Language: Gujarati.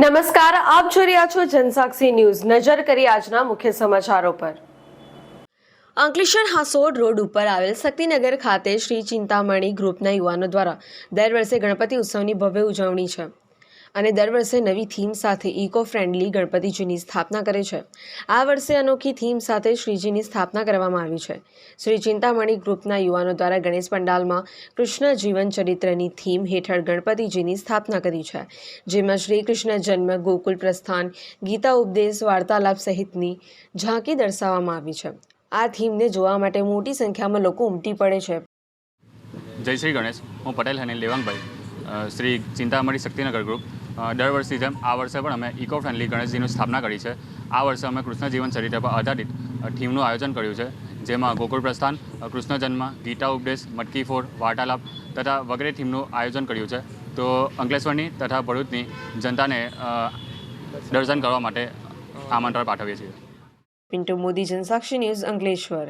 નમસ્કાર, આપ જોઈ રહ્યા છો જનસાક્ષી ન્યૂઝ. નજર કરી આજના મુખ્ય સમાચારો પર. અંકલેશ્વર હાસોડ રોડ ઉપર આવેલ શક્તિનગર ખાતે શ્રી ચિંતામણી ગ્રુપના યુવાનો દ્વારા દર વર્ષે ગણપતિ ઉત્સવની ભવ્ય ઉજવણી છે. અને દર વર્ષે નવી થીમ સાથે ઇકો ફ્રેન્ડલી ગણપતિજીની સ્થાપના કરે છે. આ વર્ષે અનોખી થીમ સાથે શ્રીજીની સ્થાપના કરવામાં આવી છે. શ્રી ચિંતામણી ગ્રુપના યુવાનો દ્વારા ગણેશ પંડાલમાં કૃષ્ણ જીવન ચરિત્રની થીમ હેઠળ ગણપતિજીની સ્થાપના કરી છે. જેમાં શ્રી કૃષ્ણ જન્મ ગોકુલ પ્રસ્થાન, ગીતા ઉપદેશ, વાર્તાલાપ સહિતની ઝાંકી દર્શાવવામાં આવી છે. આ થીમને જોવા માટે મોટી સંખ્યામાં લોકો ઉમટી પડે છે. જય શ્રી ગણેશ. હું પટેલ હનીલ દેવાંગભાઈ શ્રી ચિંતામણી શક્તિનગર ગ્રુપ. દર વર્ષની જેમ આ વર્ષે પણ અમે ઇકો ફ્રેન્ડલી ગણેશજીની સ્થાપના કરી છે. આ વર્ષે અમે કૃષ્ણ જીવન ચરિત્ર પર આધારિત થીમનું આયોજન કર્યું છે, જેમાં ગોકુળ પ્રસ્થાન કૃષ્ણ જન્મ, ગીતા ઉપદેશ, મટકી ફોડ, વાર્તાલાપ તથા વગેરે થીમનું આયોજન કર્યું છે. તો અંકલેશ્વરની તથા ભરૂચની જનતાને દર્શન કરવા માટે આમંત્રણ પાઠવીએ છીએ. પિન્ટુ મોદી, જનસાક્ષી ન્યૂઝ અંકલેશ્વર.